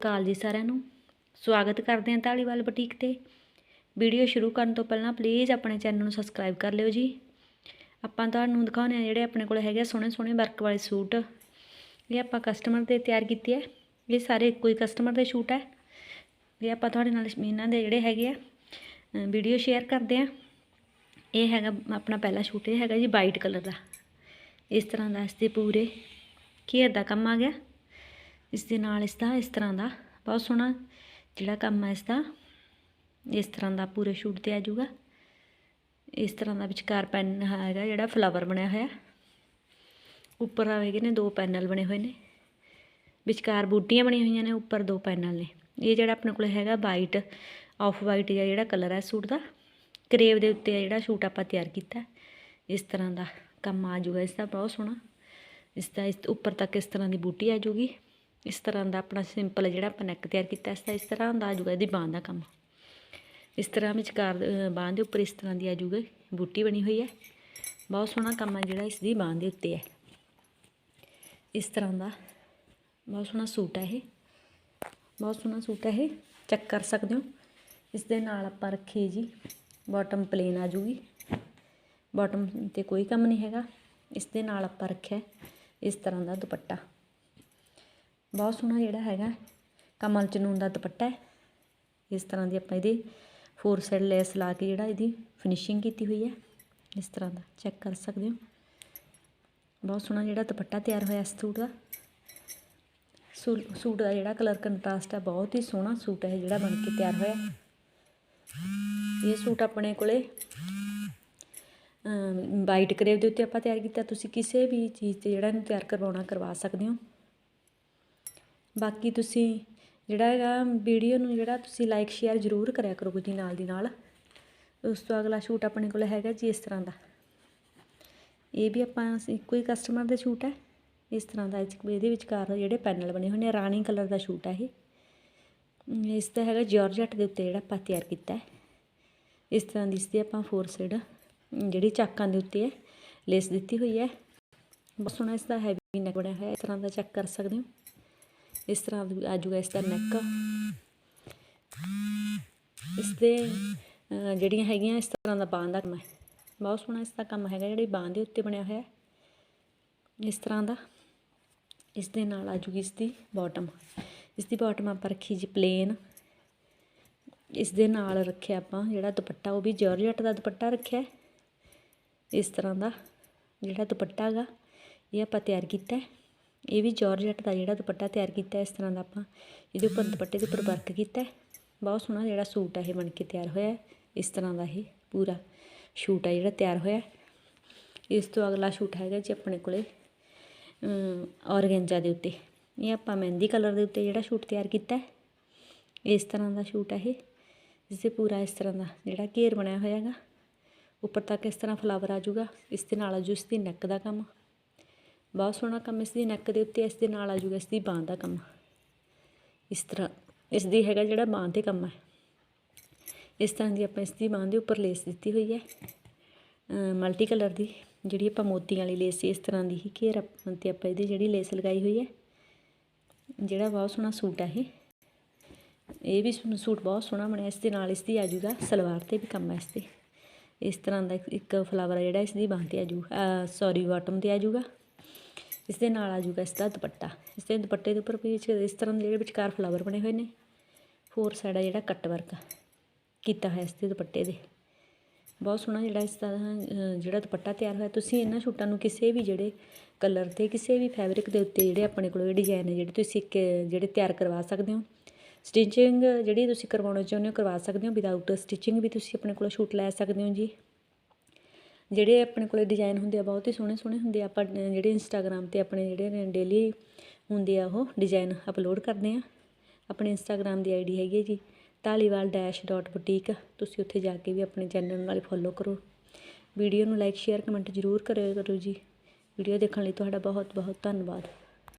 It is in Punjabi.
ਕਾਲ ਜੀ ਸਾਰਿਆਂ ਨੂੰ। ਸਵਾਗਤ ਕਰਦੇ ਹਾਂ ਢਾਲੀਵਾਲ ਬੁਟੀਕ ਤੇ। ਵੀਡੀਓ ਸ਼ੁਰੂ ਕਰਨ ਤੋਂ ਪਹਿਲਾਂ ਪਲੀਜ਼ ਆਪਣੇ ਚੈਨਲ ਨੂੰ ਸਬਸਕ੍ਰਾਈਬ ਕਰ ਲਿਓ ਜੀ। ਆਪਾਂ ਤੁਹਾਨੂੰ ਦਿਖਾਉਂਦੇ ਆ ਜਿਹੜੇ ਆਪਣੇ ਕੋਲ ਹੈਗੇ ਆ ਸੋਹਣੇ ਸੋਹਣੇ ਵਰਕ ਵਾਲੇ ਸੂਟ। ਇਹ ਆਪਾਂ ਕਸਟਮਰ ਦੇ ਤਿਆਰ ਕੀਤੇ ਆ। ਇਹ ਸਾਰੇ ਇੱਕੋ ਹੀ ਕਸਟਮਰ ਦੇ ਸੂਟ ਹੈ ਇਹ ਆਪਾਂ ਤੁਹਾਡੇ ਨਾਲ ਇਹਨਾਂ ਦੇ ਜਿਹੜੇ ਹੈਗੇ ਆ ਵੀਡੀਓ ਸ਼ੇਅਰ ਕਰਦੇ ਆ ਇਹ ਹੈਗਾ ਆਪਣਾ ਪਹਿਲਾ ਸੂਟ, ਇਹ ਹੈਗਾ ਜੀ ਵਾਈਟ ਕਲਰ ਦਾ। ਇਸ ਤਰ੍ਹਾਂ ਦਾ ਇਸ ਦੇ ਪੂਰੇ। ਘੇਰ ਦਾ ਕੰਮ ਆ ਗਿਆ? ਇਸ ਦੇ ਨਾਲ ਇਸ ਦਾ ਇਸ ਤਰ੍ਹਾਂ ਦਾ ਬਹੁਤ ਸੋਹਣਾ ਜਿਹੜਾ ਕੰਮ ਹੈ ਇਸ ਦਾ ਇਸ ਤਰ੍ਹਾਂ ਦਾ ਪੂਰੇ ਸ਼ੂਟ ਤੇ ਆ ਜਾਊਗਾ। ਇਸ ਤਰ੍ਹਾਂ ਦਾ ਵਿਚਕਾਰ ਪੈਨ ਹੈਗਾ ਜਿਹੜਾ ਫਲਾਵਰ ਬਣਿਆ ਹੋਇਆ। ਉੱਪਰ ਆਵੇਗੇ ਨੇ ਦੋ ਪੈਨਲ ਬਣੇ ਹੋਏ ਨੇ। ਵਿਚਕਾਰ ਬੂਟੀਆਂ ਬਣੀਆਂ ਹੋਈਆਂ ਨੇ, ਉੱਪਰ ਦੋ ਪੈਨਲ ਨੇ। ਇਹ ਜਿਹੜਾ ਆਪਣੇ ਕੋਲ ਹੈਗਾ ਵਾਈਟ ਆਫ ਵਾਈਟ ਜਾਂ ਜਿਹੜਾ ਕਲਰ ਹੈ ਸੂਟ ਦਾ, ਕਰੇਵ ਦੇ ਉੱਤੇ ਜਿਹੜਾ ਸੂਟ ਆਪਾਂ ਤਿਆਰ ਕੀਤਾ। ਇਸ ਤਰ੍ਹਾਂ ਦਾ ਕੰਮ ਆ ਜਾਊਗਾ ਇਸ ਦਾ ਬਹੁਤ ਸੋਹਣਾ। ਇਸ ਦਾ ਇਸ ਉੱਪਰ ਤੱਕ ਇਸ ਤਰ੍ਹਾਂ ਦੀ ਬੂਟੀ ਆ ਜਾਊਗੀ। ਇਸ ਤਰ੍ਹਾਂ ਦਾ ਆਪਣਾ ਸਿੰਪਲ ਜਿਹੜਾ ਆਪਾਂ ਨੈਕ ਤਿਆਰ ਕੀਤਾ, ਇਸ ਇਸ ਤਰ੍ਹਾਂ ਦਾ ਆ ਜਾਊਗਾ ਇਹਦੀ ਬਾਂਹ ਦਾ ਕੰਮ। ਇਸ ਤਰ੍ਹਾਂ ਵਿਚਕਾਰ ਬਾਂਹ ਦੇ ਉੱਪਰ ਇਸ ਤਰ੍ਹਾਂ ਦੀ ਆ ਜਾਊਗੀ ਬੂਟੀ ਬਣੀ ਹੋਈ ਹੈ। ਬਹੁਤ ਸੋਹਣਾ ਕੰਮ ਹੈ ਜਿਹੜਾ ਇਸ ਦੀ ਬਾਂਹ ਦੇ ਉੱਤੇ ਹੈ। ਇਸ ਤਰ੍ਹਾਂ ਦਾ ਬਹੁਤ ਸੋਹਣਾ ਸੂਟ ਹੈ ਇਹ। ਬਹੁਤ ਸੋਹਣਾ ਸੂਟ ਹੈ ਇਹ। ਚੈੱਕ ਕਰ ਸਕਦੇ ਹੋ। ਇਸ ਦੇ ਨਾਲ ਆਪਾਂ ਰੱਖੀ ਜੀ ਬਾਟਮ ਪਲੇਨ ਆ ਜੂਗੀ ਬਾਟਮ ਤੇ ਕੋਈ ਕੰਮ ਨਹੀਂ ਹੈਗਾ। ਇਸ ਦੇ ਨਾਲ ਆਪਾਂ ਰੱਖਿਆ ਇਸ ਤਰ੍ਹਾਂ ਦਾ ਦੁਪੱਟਾ। ਬਹੁਤ ਸੋਹਣਾ ਜਿਹੜਾ ਹੈਗਾ। ਕਮਲ ਚਨੂਨ ਦਾ ਦੁਪੱਟਾ ਹੈ। ਇਸ ਤਰ੍ਹਾਂ ਦੀ ਆਪਾਂ ਇਹਦੇ ਫੋਰ ਸਾਈਡ ਲੈਸ ਲਾ ਕੇ ਜਿਹੜਾ ਇਹਦੀ ਫਿਨਿਸ਼ਿੰਗ ਕੀਤੀ ਹੋਈ ਹੈ। ਇਸ ਤਰ੍ਹਾਂ ਦਾ ਚੈੱਕ ਕਰ ਸਕਦੇ ਹੋ। ਬਹੁਤ ਸੋਹਣਾ ਜਿਹੜਾ ਦੁਪੱਟਾ ਤਿਆਰ ਹੋਇਆ ਇਸ ਸੂਟ ਦਾ। ਸੂਟ ਦਾ ਜਿਹੜਾ ਕਲਰ ਕੰਟਰਾਸਟ ਹੈ, ਬਹੁਤ ਹੀ ਸੋਹਣਾ ਸੂਟ ਹੈ ਜਿਹੜਾ ਬਣ ਕੇ ਤਿਆਰ ਹੋਇਆ। ਇਹ ਸੂਟ ਆਪਣੇ ਕੋਲੇ ਵਾਈਟ ਕਰੇਵ ਦੇ ਉੱਤੇ ਆਪਾਂ ਤਿਆਰ ਕੀਤਾ। ਤੁਸੀਂ ਕਿਸੇ ਵੀ ਚੀਜ਼ ਤੇ ਜਿਹੜਾ ਇਹਨੂੰ ਤਿਆਰ ਕਰਵਾਉਣਾ ਕਰਵਾ ਸਕਦੇ ਹੋ। ਬਾਕੀ ਤੁਸੀਂ ਜਿਹੜਾ ਹੈਗਾ ਵੀਡੀਓ ਨੂੰ ਜਿਹੜਾ ਤੁਸੀਂ ਲਾਈਕ ਸ਼ੇਅਰ ਜ਼ਰੂਰ ਕਰਿਆ ਕਰੋ ਜੀ ਨਾਲ ਦੀ ਨਾਲ। ਉਸ ਤੋਂ ਅਗਲਾ ਸ਼ੂਟ ਆਪਣੇ ਕੋਲ ਹੈਗਾ ਜੀ ਇਸ ਤਰ੍ਹਾਂ ਦਾ। ਇਹ ਵੀ ਆਪਾਂ ਇੱਕੋ ਹੀ ਕਸਟਮਰ ਦੇ ਸ਼ੂਟ ਹੈ। ਇਸ ਤਰ੍ਹਾਂ ਦਾ ਇਹਦੇ ਵਿਚਕਾਰ ਜਿਹੜੇ ਪੈਨਲ ਬਣੇ ਹੋਏ ਨੇ, ਰਾਣੀ ਕਲਰ ਦਾ ਸ਼ੂਟ ਹੈ ਇਹ। ਇਸ ਦਾ ਹੈਗਾ ਜਾਰਜਟ ਦੇ ਉੱਤੇ ਜਿਹੜਾ ਆਪਾਂ ਤਿਆਰ ਕੀਤਾ ਹੈ। ਇਸ ਤਰ੍ਹਾਂ ਦੀ ਇਸਦੀ ਆਪਾਂ ਫੋਰ ਸਾਈਡ ਜਿਹੜੀ ਚਾਕਾਂ ਦੇ ਉੱਤੇ ਹੈ ਲੇਸ ਦਿੱਤੀ ਹੋਈ ਹੈ। ਬਹੁਤ ਸੋਹਣਾ ਇਸ ਦਾ ਹੈਵੀ ਨੈਕ ਬਣਿਆ ਹੋਇਆ ਇਸ ਤਰ੍ਹਾਂ ਦਾ ਚੈੱਕ ਕਰ ਸਕਦੇ ਹੋ। ਇਸ ਤਰ੍ਹਾਂ ਆ ਜਾਊਗਾ ਇਸ ਦਾ ਨੈਕ ਇਸ ਦੇ ਜਿਹੜੀਆਂ ਹੈਗੀਆਂ, ਇਸ ਤਰ੍ਹਾਂ ਦਾ ਬਾਂਹ ਦਾ ਕੰਮ ਹੈ। ਬਹੁਤ ਸੋਹਣਾ ਇਸ ਦਾ ਕੰਮ ਹੈਗਾ, ਜਿਹੜੀ ਬਾਂਹ ਦੇ ਉੱਤੇ ਬਣਿਆ ਹੋਇਆ ਇਸ ਤਰ੍ਹਾਂ ਦਾ। ਇਸ ਦੇ ਨਾਲ ਆ ਜੂਗੀ ਇਸ ਦੀ ਬਾਟਮ ਇਸ ਦੀ ਬਾਟਮ ਆਪਾਂ ਰੱਖੀ ਜੀ ਪਲੇਨ ਇਸ ਦੇ ਨਾਲ ਰੱਖਿਆ ਆਪਾਂ ਜਿਹੜਾ ਦੁਪੱਟਾ, ਉਹ ਵੀ ਜਾਰਜਟ ਦਾ ਦੁਪੱਟਾ ਰੱਖਿਆ ਇਸ ਤਰ੍ਹਾਂ ਦਾ ਜਿਹੜਾ ਦੁਪੱਟਾ ਹੈਗਾ ਇਹ ਆਪਾਂ ਤਿਆਰ ਕੀਤਾ ਇਹ ਵੀ ਜਾਰਜਟ ਦਾ ਜਿਹੜਾ ਦੁਪੱਟਾ ਤਿਆਰ ਕੀਤਾ ਇਸ ਤਰ੍ਹਾਂ ਦਾ ਆਪਾਂ, ਇਹਦੇ ਉੱਪਰ ਦੁਪੱਟੇ ਦੇ ਉੱਪਰ ਵਰਕ ਕੀਤਾ ਬਹੁਤ ਸੋਹਣਾ ਜਿਹੜਾ ਸੂਟ ਹੈ ਇਹ ਬਣ ਕੇ ਤਿਆਰ ਹੋਇਆ ਇਸ ਤਰ੍ਹਾਂ ਦਾ ਇਹ ਪੂਰਾ ਸ਼ੂਟ ਹੈ ਜਿਹੜਾ ਤਿਆਰ ਹੋਇਆ ਇਸ ਤੋਂ ਅਗਲਾ ਸ਼ੂਟ ਹੈਗਾ ਜੀ ਆਪਣੇ ਕੋਲੇ ਔਰਗੈਂਜਾ ਦੇ ਉੱਤੇ। ਇਹ ਆਪਾਂ ਮਹਿੰਦੀ ਕਲਰ ਦੇ ਉੱਤੇ ਜਿਹੜਾ ਸ਼ੂਟ ਤਿਆਰ ਕੀਤਾ ਇਸ ਤਰ੍ਹਾਂ ਦਾ ਸ਼ੂਟ ਹੈ ਇਹ। ਇਸ ਦੇ ਪੂਰਾ ਇਸ ਤਰ੍ਹਾਂ ਦਾ ਜਿਹੜਾ ਘੇਰ ਬਣਿਆ ਹੋਇਆ ਹੈਗਾ, ਉੱਪਰ ਤੱਕ ਇਸ ਤਰ੍ਹਾਂ ਫਲਾਵਰ ਆ ਜਾਊਗਾ, ਇਸ ਦੇ ਨਾਲ ਆ ਜੂ ਇਸ ਦੀ ਨੈਕ ਦਾ ਕੰਮ। ਬਹੁਤ ਸੋਹਣਾ ਕੰਮ ਇਸ ਦੀ ਨੈਕ ਦੇ ਉੱਤੇ ਇਸ ਦੇ ਨਾਲ ਆ ਜਾਊਗਾ ਇਸ ਦੀ ਬਾਂਹ ਦਾ ਕੰਮ। ਇਸ ਤਰ੍ਹਾਂ ਇਸ ਦੀ ਹੈਗਾ ਜਿਹੜਾ ਬਾਂਹ ਤੇ ਕੰਮ ਹੈ। ਇਸ ਤਰ੍ਹਾਂ ਦੀ ਆਪਾਂ ਇਸ ਦੀ ਬਾਂਹ ਦੇ ਉੱਪਰ ਲੇਸ ਦਿੱਤੀ ਹੋਈ ਹੈ। ਮਲਟੀ ਕਲਰ ਦੀ, ਜਿਹੜੀ ਆਪਾਂ ਮੋਤੀਆਂ ਵਾਲੀ ਲੇਸ ਇਸ ਤਰ੍ਹਾਂ ਦੀ ਹੀ ਘੇਰ ਤੇ ਆਪਾਂ ਇਹਦੀ ਜਿਹੜੀ ਲੇਸ ਲਗਾਈ ਹੋਈ ਹੈ, ਜਿਹੜਾ ਬਹੁਤ ਸੋਹਣਾ ਸੂਟ ਹੈ ਇਹ। ਇਹ ਵੀ ਸੂਟ ਬਹੁਤ ਸੋਹਣਾ ਬਣਿਆ ਇਸ ਦੇ ਨਾਲ ਇਸ ਦੀ ਆ ਜਾਊਗਾ ਸਲਵਾਰ ਤੇ ਵੀ ਕੰਮ ਹੈ ਇਸ ਤੇ ਇਸ ਤਰ੍ਹਾਂ ਦਾ ਇੱਕ ਫਲਾਵਰ ਜਿਹੜਾ ਇਸ ਦੀ ਬਾਂਹ ਤੇ ਆ ਜੂ ਸੌਰੀ ਬਾਟਮ ਤੇ ਆ ਜਾਊਗਾ ਇਸ ਦੇ ਨਾਲ ਆ ਜਾਊਗਾ ਇਸ ਦਾ ਦੁਪੱਟਾ। ਇਸ ਦੇ ਦੁਪੱਟੇ ਦੇ ਉੱਪਰ ਵੀ ਇਸ ਤਰ੍ਹਾਂ ਦੇ ਜਿਹੜੇ ਵਿਚਕਾਰ ਫਲਾਵਰ ਬਣੇ ਹੋਏ ਨੇ। ਫੋਰ ਸਾਈਡ ਆ ਜਿਹੜਾ ਕੱਟ ਵਰਕ ਕੀਤਾ ਹੋਇਆ ਇਸ ਦੇ ਦੁਪੱਟੇ ਦੇ। ਬਹੁਤ ਸੋਹਣਾ ਜਿਹੜਾ ਇਸ ਦਾ ਜਿਹੜਾ ਦੁਪੱਟਾ ਤਿਆਰ ਹੋਇਆ। ਤੁਸੀਂ ਇਹਨਾਂ ਸ਼ੂਟਾਂ ਨੂੰ ਕਿਸੇ ਵੀ ਜਿਹੜੇ ਕਲਰ ਤੇ, ਕਿਸੇ ਵੀ ਫੈਬਰਿਕ ਦੇ ਉੱਤੇ ਜਿਹੜੇ ਆਪਣੇ ਕੋਲ ਡਿਜ਼ਾਈਨ ਹੈ ਜਿਹੜੇ ਤੁਸੀਂ ਜਿਹੜੇ ਤਿਆਰ ਕਰਵਾ ਸਕਦੇ ਹੋ। ਸਟਿਚਿੰਗ ਜਿਹੜੀ ਤੁਸੀਂ ਕਰਵਾਉਣਾ ਚਾਹੁੰਦੇ ਹੋ, ਕਰਵਾ ਸਕਦੇ ਹੋ। ਵਿਦਆਊਟ ਸਟਿਚਿੰਗ ਵੀ ਤੁਸੀਂ ਆਪਣੇ ਕੋਲ ਸ਼ੂਟ ਲੈ ਸਕਦੇ ਹੋ ਜੀ। ਜਿਹੜੇ ਆਪਣੇ ਕੋਲੇ ਡਿਜ਼ਾਈਨ ਹੁੰਦੇ ਆ, ਬਹੁਤ ਹੀ ਸੋਹਣੇ ਸੋਹਣੇ ਹੁੰਦੇ ਆ। ਆਪਾਂ ਜਿਹੜੇ ਇੰਸਟਾਗ੍ਰam ਤੇ ਆਪਣੇ ਜਿਹੜੇ ਨੇ ਡੇਲੀ ਹੁੰਦੇ ਆ, ਉਹ ਡਿਜ਼ਾਈਨ ਅਪਲੋਡ ਕਰਦੇ ਆ। ਆਪਣੇ ਇੰਸਟਾਗ੍ਰam ਦੀ ਆਈਡੀ ਹੈਗੀ ਜੀ ਢਾਲੀਵਾਲ ਡੈਸ਼ ਡਾਟ ਬੁਟੀਕ ਤੁਸੀਂ ਉੱਥੇ ਜਾ ਕੇ ਵੀ ਆਪਣੇ ਚੈਨਲ ਨਾਲ ਫੋਲੋ ਕਰੋ। ਵੀਡੀਓ ਨੂੰ ਲਾਈਕ ਸ਼ੇਅਰ ਕਮੈਂਟ ਜ਼ਰੂਰ ਕਰਿਆ ਕਰੋ ਜੀ। ਵੀਡੀਓ ਦੇਖਣ ਲਈ ਤੁਹਾਡਾ ਬਹੁਤ ਬਹੁਤ ਧੰਨਵਾਦ।